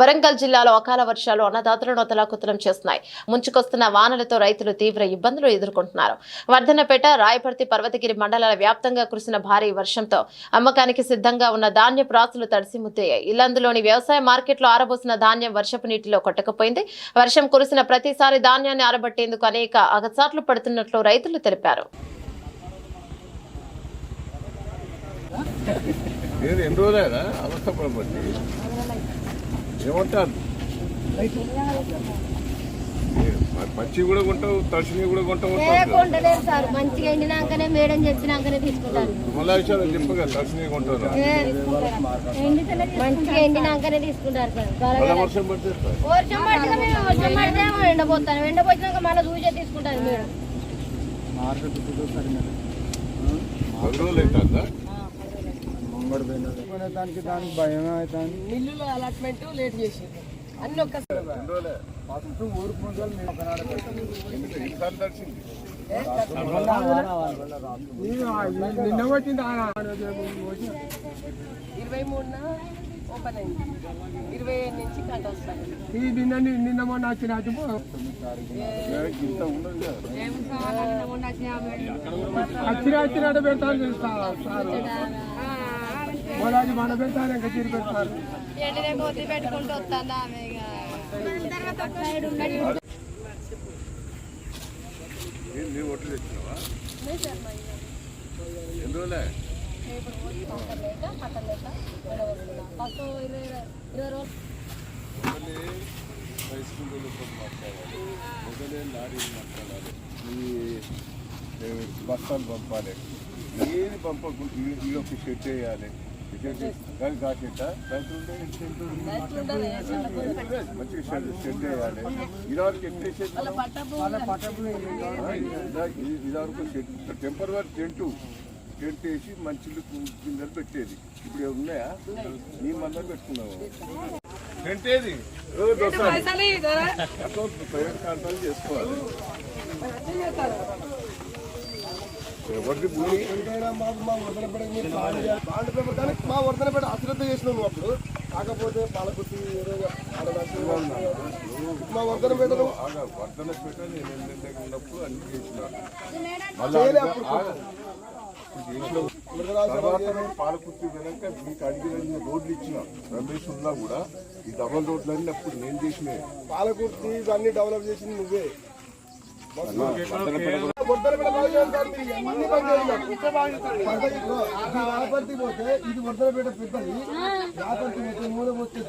వరంగల్ జిల్లాలో అకాల వర్షాలు అన్నదాతలను అతలాకుతలం చేస్తున్నాయి. ముంచుకొస్తున్న వానలతో రైతులు తీవ్ర ఇబ్బందులు ఎదుర్కొంటున్నారు. వర్ధనపేట రాయపర్తి పర్వతగిరి మండలాల వ్యాప్తంగా కురిసిన భారీ వర్షంతో అమ్మకానికి సిద్ధంగా ఉన్న ధాన్య ప్రాసులు తడిసి ముద్దయ్యాయి ఇల్లందులోని వ్యవసాయ మార్కెట్లో ఆరబోసిన ధాన్యం వర్షపు నీటిలో కొట్టకపోయింది. వర్షం కురిసిన ప్రతిసారి ధాన్యాన్ని ఆరబట్టేందుకు అనేక అగచాట్లు పడుతున్నట్లు రైతులు తెలిపారు. ఎన్ని రోజులైనా అవస్థ పడబట్టి ఏమంటారు? పచ్చి కూడా కొంటావు తడిసినవి కూడా కొంటావు ఏ కొంటలేరు సార్ మంచిగా ఎండినాకనే మేడం చెప్పినాకనే తీసుకుంటారు. మళ్ళా విషయాలు చెప్పగా తడిసినవి కొంటారు? మంచిగా ఎండినాకనే తీసుకుంటారు సార్ వర్షం పడితే? వర్షం పడితే మేము వర్షం పడితే ఎండపోతాను ఎండపోయినాక మళ్ళీ చూసే తీసుకుంటారు మేడం. పది అవుతుందా దానికి దానికి భయం అవుతుంది. మిల్లులో అలాట్మెంట్ లేట్ చేసింది అన్ని ఒక్కసారి ఫస్ట్ ఊరు మేము ఒకనాడ నిన్న వచ్చింది ఇరవై మూడున ఓపెన్ అయింది. ఇరవై ఏడు నుంచి కంట వస్తాను ఈ నిన్న నిన్న మొన్న వచ్చిన వచ్చిన వచ్చినట్టు పెడతాను సార్. మొదటి మన పెడతాను ఇంకా తీరు పెడతారు. మొదలే మాట్లాడాలి ఈ బస్తాలు పంపాలి. ఏది పంపకుండా ఈ- ఈ ఒక షెడ్ వేయాలి గాలి షెడ్ మంచిగా షెడ్ షెడ్ వేయాలి ఇదివరకు ఇదివరకు షెడ్ టెంపరీ టెంటు టెంట్ వేసి మంచి కింద పెట్టేది ఇప్పుడు ఉన్నాయా నీ మందరం పెట్టుకున్నావు టెంట్ ఏది రోజు వస్తాను ప్రైవేట్ చేసుకోవాలి. ఎవరిది భూమి? మా వర్ధనపేట అశ్రద్ధ చేసినావు నువ్వు అప్పుడు. కాకపోతే పాలకుర్తి మా వర్ధనపేటలో బాగా వర్ధన పెట్ట నేను ఎమ్మెల్యేగా ఉన్నప్పుడు అన్ని చేసిన. చేసిన పాలకుర్తి వెనక మీకు అడిగిన రోడ్లు ఇచ్చిన. రమేష్ ఉన్నా కూడా ఈ డబల్ రోడ్లు అన్ని అప్పుడు నేను చేసినాయి పాలకుర్తి ఇవన్నీ డెవలప్ చేసింది నువ్వే. వర్ధనపేట పోతే ఇది వర్ధనపేట పెద్దది వాడపర్తి పోతే మూల పోతే